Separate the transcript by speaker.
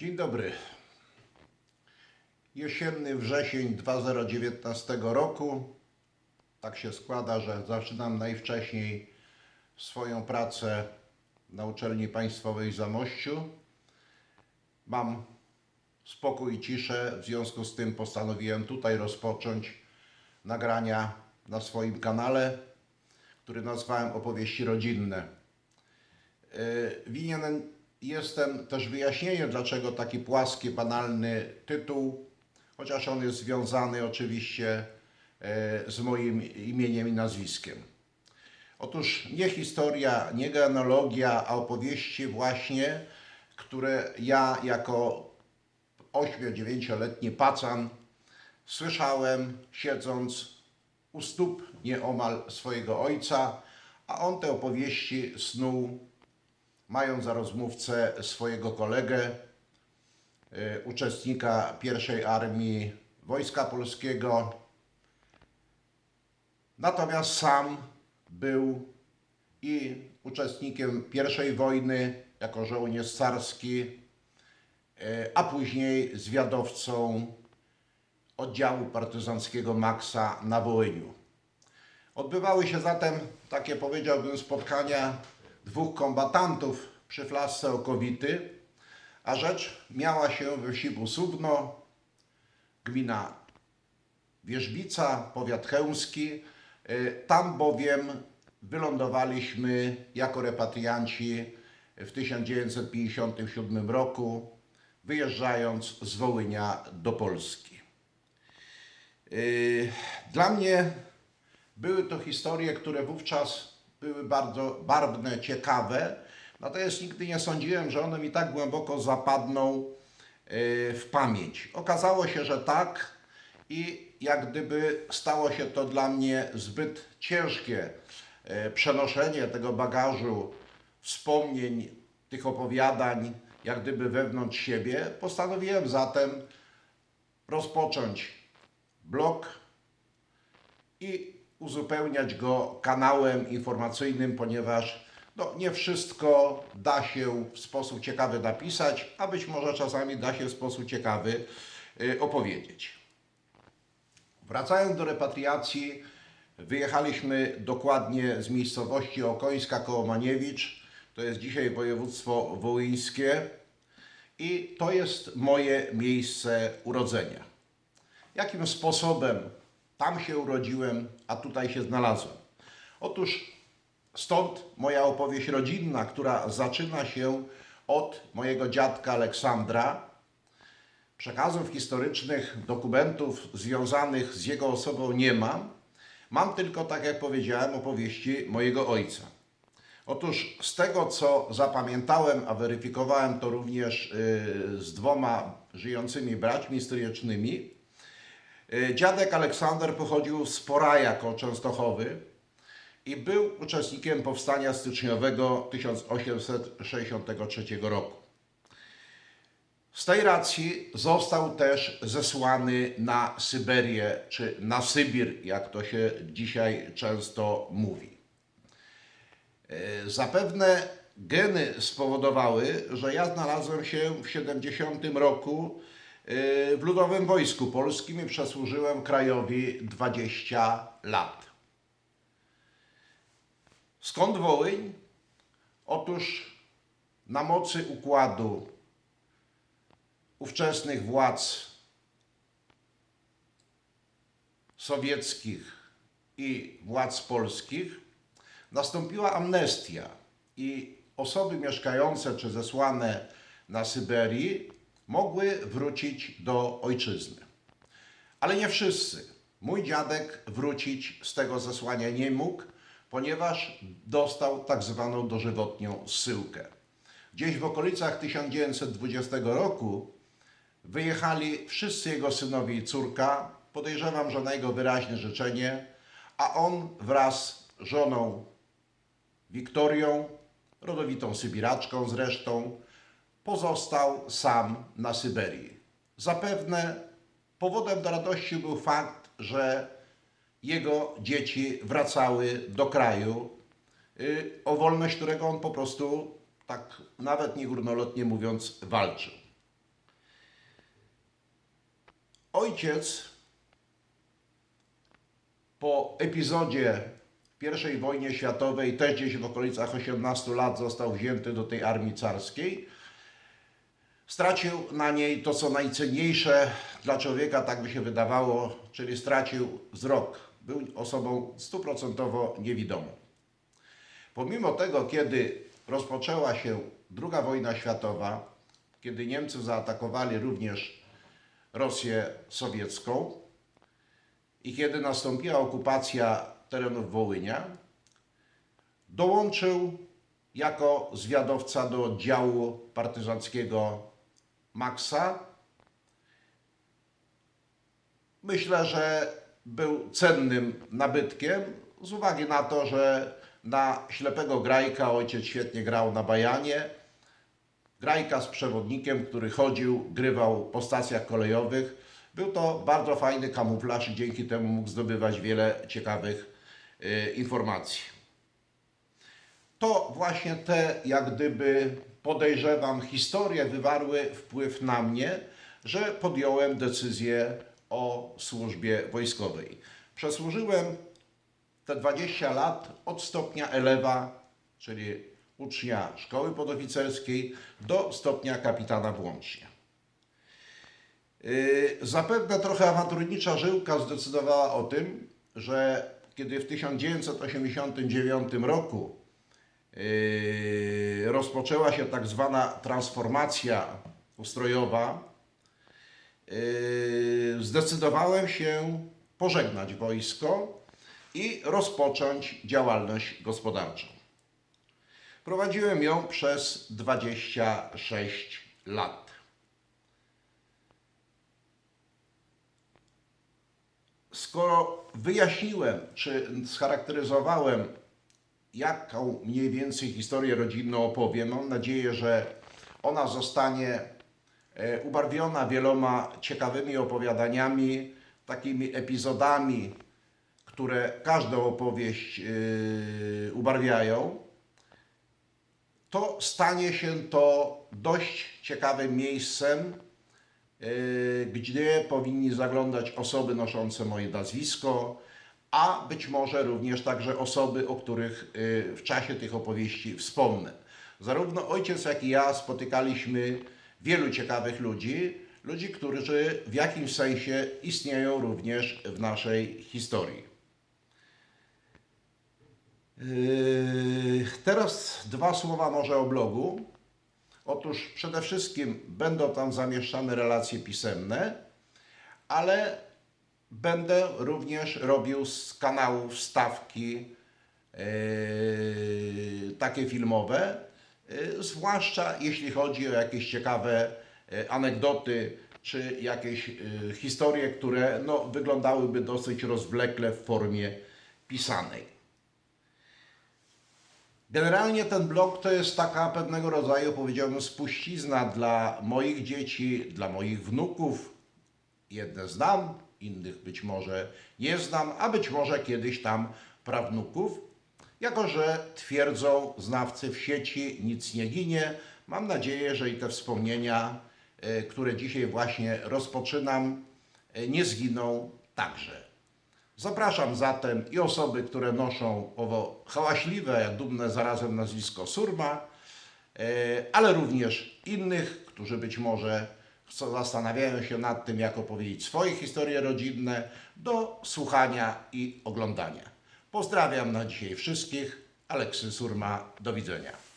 Speaker 1: Dzień dobry. Jesienny wrzesień 2019 roku. Tak się składa, że zaczynam najwcześniej swoją pracę na uczelni państwowej w Zamościu. Mam spokój i ciszę, w związku z tym postanowiłem tutaj rozpocząć nagrania na swoim kanale, który nazwałem Opowieści Rodzinne. Y, Winien jestem też wyjaśnienie, dlaczego taki płaski, banalny tytuł, chociaż on jest związany oczywiście e, z moim imieniem i nazwiskiem. Otóż nie historia, nie genealogia, a opowieści właśnie, które ja jako 8-9-letni pacan słyszałem siedząc u stóp nieomal swojego ojca, a on te opowieści snuł mając za rozmówcę swojego kolegę, y, uczestnika pierwszej armii Wojska Polskiego. Natomiast sam był i uczestnikiem pierwszej wojny jako żołnierz carski, y, a później zwiadowcą oddziału partyzanckiego Maxa na Wołyniu. Odbywały się zatem takie, powiedziałbym, spotkania dwóch kombatantów przy flasce okowity, a rzecz miała się we wsi Busówno, gmina Wierzbica, powiat chełmski. Y, Tam bowiem wylądowaliśmy jako repatrianci w 1957 roku, wyjeżdżając z Wołynia do Polski. Y, Dla mnie były to historie, które wówczas były bardzo barwne, ciekawe, natomiast nigdy nie sądziłem, że one mi tak głęboko zapadną y, w pamięć. Okazało się, że tak i jak gdyby stało się to dla mnie zbyt ciężkie y, przenoszenie tego bagażu wspomnień, tych opowiadań, jak gdyby wewnątrz siebie. Postanowiłem zatem rozpocząć blog i uzupełniać go kanałem informacyjnym, ponieważ no, nie wszystko da się w sposób ciekawy napisać, a być może czasami da się w sposób ciekawy y, opowiedzieć. Wracając do repatriacji, wyjechaliśmy dokładnie z miejscowości Okońska koło Maniewicz, to jest dzisiaj województwo wołyńskie i to jest moje miejsce urodzenia. Jakim sposobem tam się urodziłem, a tutaj się znalazłem? Otóż stąd moja opowieść rodzinna, która zaczyna się od mojego dziadka Aleksandra. Przekazów historycznych, dokumentów związanych z jego osobą nie mam. Mam tylko, tak jak powiedziałem, opowieści mojego ojca. Otóż z tego, co zapamiętałem, a weryfikowałem to również y, z dwoma żyjącymi braćmi stryjecznymi, y, dziadek Aleksander pochodził z Poraja koło Częstochowy i był uczestnikiem powstania styczniowego 1863 roku. Z tej racji został też zesłany na Syberię, czy na Sybir, jak to się dzisiaj często mówi. E, Zapewne geny spowodowały, że ja znalazłem się w 70 roku e, w Ludowym Wojsku Polskim przesłużyłem krajowi 20 lat. Skąd Wołyń? Otóż na mocy układu ówczesnych władz sowieckich i władz polskich nastąpiła amnestia i osoby mieszkające czy zesłane na Syberii mogły wrócić do ojczyzny. Ale nie wszyscy. Mój dziadek wrócić z tego zesłania nie mógł, ponieważ dostał tak zwaną dożywotnią zsyłkę. Gdzieś w okolicach 1920 roku wyjechali wszyscy jego synowie i córka. Podejrzewam, że na jego wyraźne życzenie, a on wraz z żoną Wiktorią, rodowitą Sybiraczką zresztą, pozostał sam na Syberii. Zapewne powodem do radości był fakt, że jego dzieci wracały do kraju, y, o wolność którego on po prostu, tak nawet niegórnolotnie mówiąc, walczył. ojciec po epizodzie I wojnie światowej, też gdzieś w okolicach 18 lat został wzięty do tej armii carskiej. Stracił na niej to, co najcenniejsze dla człowieka, tak by się wydawało, czyli stracił wzrok. Był osobą stuprocentowo niewidomą. Pomimo tego, kiedy rozpoczęła się II wojna światowa, kiedy Niemcy zaatakowali również Rosję sowiecką i kiedy nastąpiła okupacja terenów Wołynia, dołączył jako zwiadowca do oddziału partyzanckiego Maxa. Myślę, że był cennym nabytkiem z uwagi na to, że na ślepego grajka ojciec świetnie grał na bajanie. Grajka z przewodnikiem, który chodził, grywał po stacjach kolejowych. Był to bardzo fajny kamuflaż i dzięki temu mógł zdobywać wiele ciekawych y, informacji. To właśnie te, jak gdyby podejrzewam, historie wywarły wpływ na mnie, że podjąłem decyzję o służbie wojskowej. Przesłużyłem te 20 lat od stopnia elewa, czyli ucznia szkoły podoficerskiej, do stopnia kapitana włącznie. Yy, Zapewne trochę awanturnicza żyłka zdecydowała o tym, że kiedy w 1989 roku rozpoczęła się tak zwana transformacja ustrojowa, yy, zdecydowałem się pożegnać wojsko i rozpocząć działalność gospodarczą. Prowadziłem ją przez 26 lat. Skoro wyjaśniłem, czy scharakteryzowałem, jaką mniej więcej historię rodzinną opowiem, mam nadzieję, że ona zostanie e, ubarwiona wieloma ciekawymi opowiadaniami, takimi epizodami, które każdą opowieść yy, ubarwiają, to stanie się to dość ciekawym miejscem, yy, gdzie powinni zaglądać osoby noszące moje nazwisko, a być może również także osoby, o których yy, w czasie tych opowieści wspomnę. Zarówno ojciec, jak i ja spotykaliśmy wielu ciekawych ludzi, ludzi, którzy w jakimś sensie istnieją również w naszej historii. Yy, Teraz dwa słowa może o blogu. Otóż przede wszystkim będą tam zamieszczane relacje pisemne, ale będę również robił z kanału wstawki yy, takie filmowe, yy, zwłaszcza jeśli chodzi o jakieś ciekawe yy, anegdoty czy jakieś yy, historie, które no, wyglądałyby dosyć rozwlekle w formie pisanej. Generalnie ten blog to jest taka pewnego rodzaju, powiedziałbym, spuścizna dla moich dzieci, dla moich wnuków. Jedne znam, innych być może nie znam, a być może kiedyś tam prawnuków. Jako, że twierdzą znawcy w sieci, nic nie ginie, mam nadzieję, że i te wspomnienia, e, które dzisiaj właśnie rozpoczynam, e, nie zginą także. Zapraszam zatem i osoby, które noszą owo hałaśliwe, dumne zarazem nazwisko Surma, e, ale również innych, którzy być może zastanawiają się nad tym, jak opowiedzieć swoje historie rodzinne, do słuchania i oglądania. Pozdrawiam na dzisiaj wszystkich. Aleksy Surma, do widzenia.